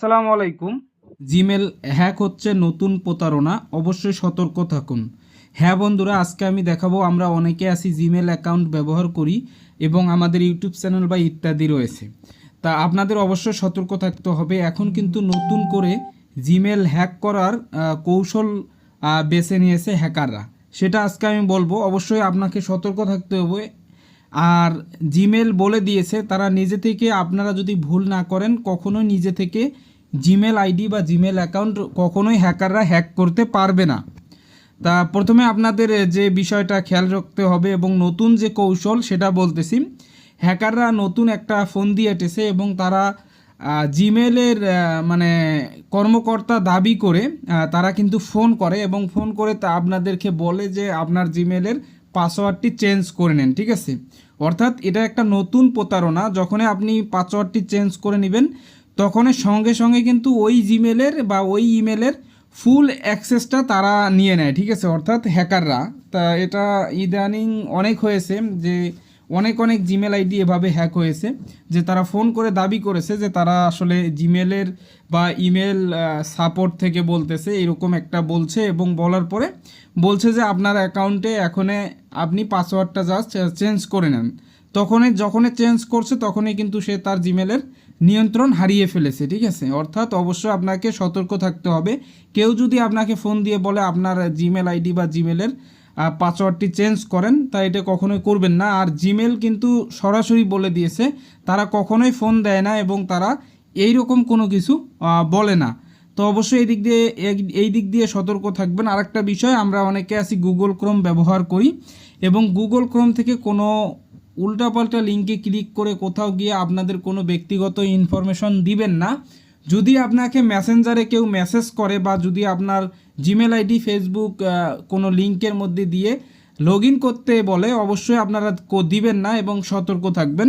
আসসালামু আলাইকুম। Gmail hack হচ্ছে নতুন প্রতারণা, অবশ্যই সতর্ক থাকুন। হ্যাঁ বন্ধুরা, আজকে আমি দেখাবো, আমরা অনেকে আছি জিমেল অ্যাকাউন্ট ব্যবহার করি এবং আমাদের ইউটিউব চ্যানেল বা ইত্যাদি রয়েছে। তা আপনাদের অবশ্যই সতর্ক থাকতে হবে। এখন কিন্তু নতুন করে জিমেল হ্যাক করার কৌশল বেছে নিয়েছে হ্যাকাররা। সেটা আজকে আমি বলব, অবশ্যই আপনাকে সতর্ক থাকতে হবে। আর জিমেল বলে দিয়েছে, তারা নিজে থেকে আপনারা যদি ভুল না করেন, কখনোই নিজে থেকে জিমেল আইডি বা জিমেল অ্যাকাউন্ট কখনোই হ্যাকাররা হ্যাক করতে পারবে না। তা প্রথমে আপনাদের যে বিষয়টা খেয়াল রাখতে হবে এবং নতুন যে কৌশল সেটা বলতেছি হ্যাকাররা নতুন একটা ফোন দিয়ে এটেছে এবং তারা জিমেলের মানে কর্মকর্তা দাবি করে তারা কিন্তু ফোন করে এবং ফোন করে তা আপনাদেরকে বলে যে আপনার জিমেলের পাসওয়ার্ডটি চেঞ্জ করে নেন, ঠিক আছে? অর্থাৎ এটা একটা নতুন প্রতারণা, যখনই আপনি পাসওয়ার্ডটি চেঞ্জ করে নেবেন তখনই সঙ্গে সঙ্গে কিন্তু ওই জিমেলের বা ওই ইমেলের ফুল অ্যাক্সেসটা তারা নিয়ে নেয়, ঠিক আছে? অর্থাৎ হ্যাকাররা। তা এটা ইদানিং অনেক হয়েছে যে অনেক অনেক জিমেল আইডি এভাবে হ্যাক হয়েছে যে তারা ফোন করে দাবি করেছে যে তারা আসলে জিমেলের বা ইমেল সাপোর্ট থেকে বলতেছে, এরকম একটা বলছে এবং বলার পরে বলছে যে আপনার অ্যাকাউন্টে এখনে আপনি পাসওয়ার্ডটা জাস্ট চেঞ্জ করে নেন। তখনই যখনই চেঞ্জ করছে, তখনই কিন্তু সে তার জিমেলের নিয়ন্ত্রণ হারিয়ে ফেলেছে, ঠিক আছে? অর্থাৎ অবশ্যই আপনাকে সতর্ক থাকতে হবে। কেউ যদি আপনাকে ফোন দিয়ে বলে আপনার জিমেল আইডি বা জিমেলের পাসওয়ার্ডটি চেঞ্জ করেন, তা এটা কখনোই করবেন না। আর জিমেল কিন্তু সরাসরি বলে দিয়েছে, তারা কখনোই ফোন দেয় না এবং তারা এই রকম কোনো কিছু বলে না। তো অবশ্যই এই দিক দিয়ে এই দিক দিয়ে সতর্ক থাকবেন। আরেকটা বিষয়, আমরা অনেকে আছি গুগল ক্রোম ব্যবহার করি এবং গুগল ক্রোম থেকে কোনো উল্টাপাল্টা লিঙ্কে ক্লিক করে কোথাও গিয়ে আপনাদের কোনো ব্যক্তিগত ইনফরমেশন দিবেন না। যদি আপনাকে মেসেঞ্জারে কেউ মেসেজ করে বা যদি আপনার জিমেল আইডি, ফেসবুক কোনো লিঙ্কের মধ্যে দিয়ে লগ করতে বলে, অবশ্যই আপনারা দিবেন না এবং সতর্ক থাকবেন।